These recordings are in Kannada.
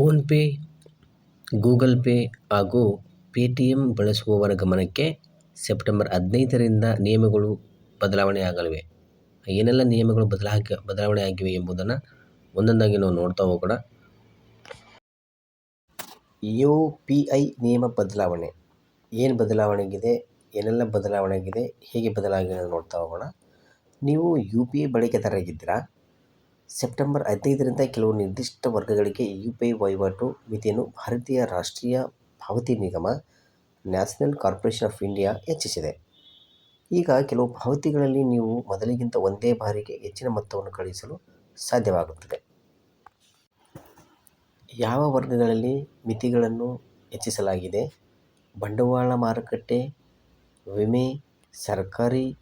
ಫೋನ್ಪೇ, ಗೂಗಲ್ ಪೇ ಹಾಗೂ ಪೇಟಿಎಂ ಬಳಸುವವರ ಗಮನಕ್ಕೆ ಸೆಪ್ಟೆಂಬರ್ ಹದಿನೈದರಿಂದ ನಿಯಮಗಳು ಬದಲಾವಣೆ ಆಗಲಿವೆ ಏನೆಲ್ಲ ನಿಯಮಗಳು ಬದಲಾಗಿ ಬದಲಾವಣೆ ಆಗಿವೆ ಎಂಬುದನ್ನು ಒಂದೊಂದಾಗಿ ನಾವು ನೋಡ್ತಾ ಹೋಗೋಣ. ಯು ಪಿ ಐ ನಿಯಮ ಬದಲಾವಣೆ. ಏನು ಬದಲಾವಣೆಗಿದೆ, ಏನೆಲ್ಲ ಬದಲಾವಣೆ ಆಗಿದೆ ಹೇಗೆ ಬದಲಾಗಿದೆ ನೋಡ್ತಾ ಹೋಗೋಣ. ನೀವು ಯು ಪಿ ಐ ಬಳಕೆದಾರರಾಗಿದ್ದೀರಾ ಸೆಪ್ಟೆಂಬರ್ ಹದಿನೈದರಿಂದ ಕೆಲವು ನಿರ್ದಿಷ್ಟ ವರ್ಗಗಳಿಗೆ ಯು ಪಿ ಐ ವಹಿವಾಟು ಮಿತಿಯನ್ನು ಭಾರತೀಯ ರಾಷ್ಟ್ರೀಯ ಪಾವತಿ ನಿಗಮ, ನ್ಯಾಷನಲ್ ಕಾರ್ಪೊರೇಷನ್ ಆಫ್ ಇಂಡಿಯಾ ಹೆಚ್ಚಿಸಿದೆ. ಈಗ ಕೆಲವು ಪಾವತಿಗಳಲ್ಲಿ ನೀವು ಮೊದಲಿಗಿಂತ ಒಂದೇ ಬಾರಿಗೆ ಹೆಚ್ಚಿನ ಮೊತ್ತವನ್ನು ಕಳುಹಿಸಲು ಸಾಧ್ಯವಾಗುತ್ತದೆ. ಯಾವ ವರ್ಗಗಳಲ್ಲಿ ಮಿತಿಗಳನ್ನು ಹೆಚ್ಚಿಸಲಾಗಿದೆ? ಬಂಡವಾಳ ಮಾರುಕಟ್ಟೆ, ವಿಮೆ, ಸರ್ಕಾರಿ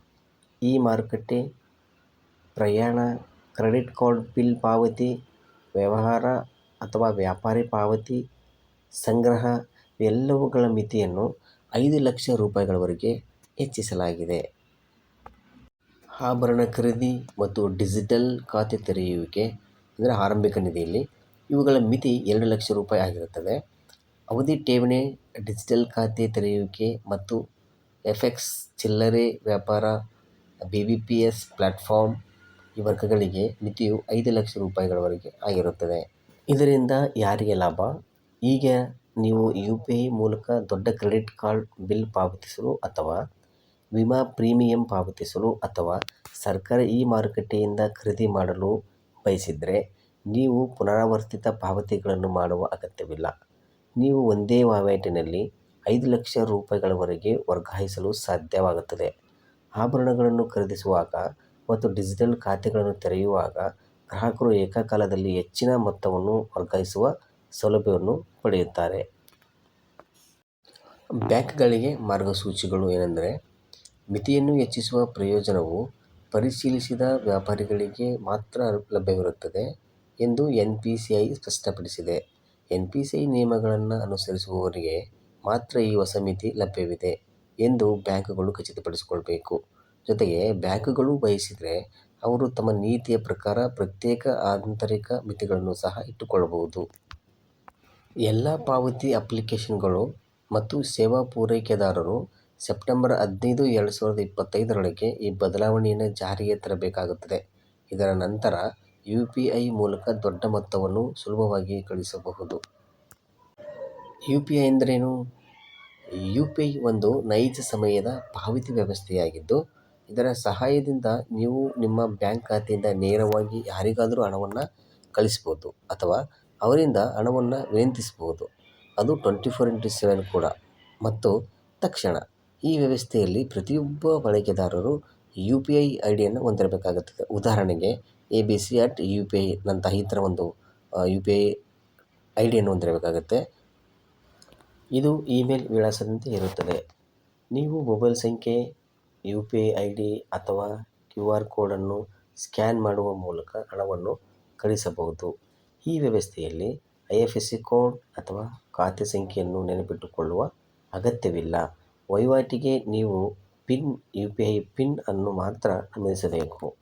ಇ ಮಾರುಕಟ್ಟೆ, ಪ್ರಯಾಣ ಕ್ರೆಡಿಟ್ ಕಾರ್ಡ್ ಬಿಲ್ ಪಾವತಿ, ವ್ಯವಹಾರ ಅಥವಾ ವ್ಯಾಪಾರಿ ಪಾವತಿ, ಸಂಗ್ರಹ ಇವೆಲ್ಲವುಗಳ ಮಿತಿಯನ್ನು ಐದು ಲಕ್ಷ ರೂಪಾಯಿಗಳವರೆಗೆ ಹೆಚ್ಚಿಸಲಾಗಿದೆ. ಆಭರಣ ಖರೀದಿ ಮತ್ತು ಡಿಜಿಟಲ್ ಖಾತೆ ತೆರೆಯುವಿಕೆ ಅಂದರೆ ಆರಂಭಿಕ ನಿಧಿಯಲ್ಲಿ ಇವುಗಳ ಮಿತಿ ಎರಡು ಲಕ್ಷ ರೂಪಾಯಿ ಆಗಿರುತ್ತದೆ. ಅವಧಿ ಠೇವಣಿ, ಡಿಜಿಟಲ್ ಖಾತೆ ತೆರೆಯುವಿಕೆ ಮತ್ತು ಎಫೆಕ್ಸ್ ಚಿಲ್ಲರೆ ವ್ಯಾಪಾರ B B P S platform ಈ ವರ್ಗಗಳಿಗೆ ಮಿತಿಯು ಐದು ಲಕ್ಷ ರೂಪಾಯಿಗಳವರೆಗೆ ಆಗಿರುತ್ತದೆ. ಇದರಿಂದ ಯಾರಿಗೆ ಲಾಭ? ಈಗ ನೀವು ಯು ಪಿ ಐ ಮೂಲಕ ದೊಡ್ಡ ಕ್ರೆಡಿಟ್ ಕಾರ್ಡ್ ಬಿಲ್ ಪಾವತಿಸಲು ಅಥವಾ ವಿಮಾ ಪ್ರೀಮಿಯಂ ಪಾವತಿಸಲು ಅಥವಾ ಸರ್ಕಾರ ಇ ಮಾರುಕಟ್ಟೆಯಿಂದ ಖರೀದಿ ಮಾಡಲು ಬಯಸಿದರೆ ನೀವು ಪುನರಾವರ್ತಿತ ಪಾವತಿಗಳನ್ನು ಮಾಡುವ ಅಗತ್ಯವಿಲ್ಲ. ನೀವು ಒಂದೇ ವಾವೇಟಿನಲ್ಲಿ ಐದು ಲಕ್ಷ ರೂಪಾಯಿಗಳವರೆಗೆ ವರ್ಗಾಯಿಸಲು ಸಾಧ್ಯವಾಗುತ್ತದೆ. ಆಭರಣಗಳನ್ನು ಖರೀದಿಸುವಾಗ ಮತ್ತು ಡಿಜಿಟಲ್ ಖಾತೆಗಳನ್ನು ತೆರೆಯುವಾಗ ಗ್ರಾಹಕರು ಏಕಕಾಲದಲ್ಲಿ ಹೆಚ್ಚಿನ ಮೊತ್ತವನ್ನು ವರ್ಗಾಯಿಸುವ ಸೌಲಭ್ಯವನ್ನು ಪಡೆಯುತ್ತಾರೆ. ಬ್ಯಾಂಕ್ಗಳಿಗೆ ಮಾರ್ಗಸೂಚಿಗಳು ಏನೆಂದರೆ, ಮಿತಿಯನ್ನು ಹೆಚ್ಚಿಸುವ ಪ್ರಯೋಜನವು ಪರಿಶೀಲಿಸಿದ ವ್ಯಾಪಾರಿಗಳಿಗೆ ಮಾತ್ರ ಲಭ್ಯವಿರುತ್ತದೆ ಎಂದು ಎನ್ ಪಿ ಸಿ ಐ ಸ್ಪಷ್ಟಪಡಿಸಿದೆ. ಎನ್ ಪಿ ಸಿ ಐ ನಿಯಮಗಳನ್ನು ಅನುಸರಿಸುವವರಿಗೆ ಮಾತ್ರ ಈ ಹೊಸ ಮಿತಿ ಲಭ್ಯವಿದೆ ಎಂದು ಬ್ಯಾಂಕುಗಳು ಖಚಿತಪಡಿಸಿಕೊಳ್ಳಬೇಕು ಜೊತೆಗೆ ಬ್ಯಾಂಕುಗಳು ಬಯಸಿದರೆ ಅವರು ತಮ್ಮ ನೀತಿಯ ಪ್ರಕಾರ ಪ್ರತ್ಯೇಕ ಆಂತರಿಕ ಮಿತಿಗಳನ್ನು ಸಹ ಇಟ್ಟುಕೊಳ್ಳಬಹುದು. ಎಲ್ಲ ಪಾವತಿ ಅಪ್ಲಿಕೇಶನ್ಗಳು ಮತ್ತು ಸೇವಾ ಪೂರೈಕೆದಾರರು ಸೆಪ್ಟೆಂಬರ್ ಹದಿನೈದು, ಎರಡು ಸಾವಿರದ ಇಪ್ಪತ್ತೈದರೊಳಗೆ ಈ ಬದಲಾವಣೆಯನ್ನು ಜಾರಿಗೆ ತರಬೇಕಾಗುತ್ತದೆ. ಇದರ ನಂತರ ಯು ಪಿ ಐ ಮೂಲಕ ದೊಡ್ಡ ಮೊತ್ತವನ್ನು ಸುಲಭವಾಗಿ ಕಳುಹಿಸಬಹುದು. ಐ ಎಂದರೇನು? ಯು ಪಿ ಐ ಒಂದು ನೈಜ ಸಮಯದ ಪಾವತಿ ವ್ಯವಸ್ಥೆಯಾಗಿದ್ದು ಇದರ ಸಹಾಯದಿಂದ ನೀವು ನಿಮ್ಮ ಬ್ಯಾಂಕ್ ಖಾತೆಯಿಂದ ನೇರವಾಗಿ ಯಾರಿಗಾದರೂ ಹಣವನ್ನು ಕಳಿಸ್ಬೋದು ಅಥವಾ ಅವರಿಂದ ಹಣವನ್ನು ವಿನಂತಿಸ್ಬೋದು. ಅದು ಟ್ವೆಂಟಿ ಫೋರ್ ಇಂಟು ಸೆವೆನ್ ಕೂಡ. ಮತ್ತು ತಕ್ಷಣ ಈ ವ್ಯವಸ್ಥೆಯಲ್ಲಿ ಪ್ರತಿಯೊಬ್ಬ ಬಳಕೆದಾರರು ಯು ಪಿ ಐ ಐ ಡಿಯನ್ನು ಹೊಂದಿರಬೇಕಾಗುತ್ತದೆ. ಉದಾಹರಣೆಗೆ A B C at U P I ನಂತಹ ಈ ಥರ ಒಂದು ಯು ಪಿ ಐ ಐ ಡಿಯನ್ನು ಹೊಂದಿರಬೇಕಾಗುತ್ತೆ. ಇದು ಇಮೇಲ್ ವಿಳಾಸದಂತೆ ಇರುತ್ತದೆ. ನೀವು ಮೊಬೈಲ್ ಸಂಖ್ಯೆ U P I I D ಅಥವಾ ಕ್ಯೂ ಆರ್ ಕೋಡನ್ನು ಸ್ಕ್ಯಾನ್ ಮಾಡುವ ಮೂಲಕ ಹಣವನ್ನು ಕಳಿಸಬಹುದು. ಈ ವ್ಯವಸ್ಥೆಯಲ್ಲಿ I F S C code ಅಥವಾ ಖಾತೆ ಸಂಖ್ಯೆಯನ್ನು ನೆನಪಿಟ್ಟುಕೊಳ್ಳುವ ಅಗತ್ಯವಿಲ್ಲ. ವಹಿವಾಟಿಗೆ ನೀವು PIN, U P I PIN ಅನ್ನು ಮಾತ್ರ ನಮೂದಿಸಬೇಕು.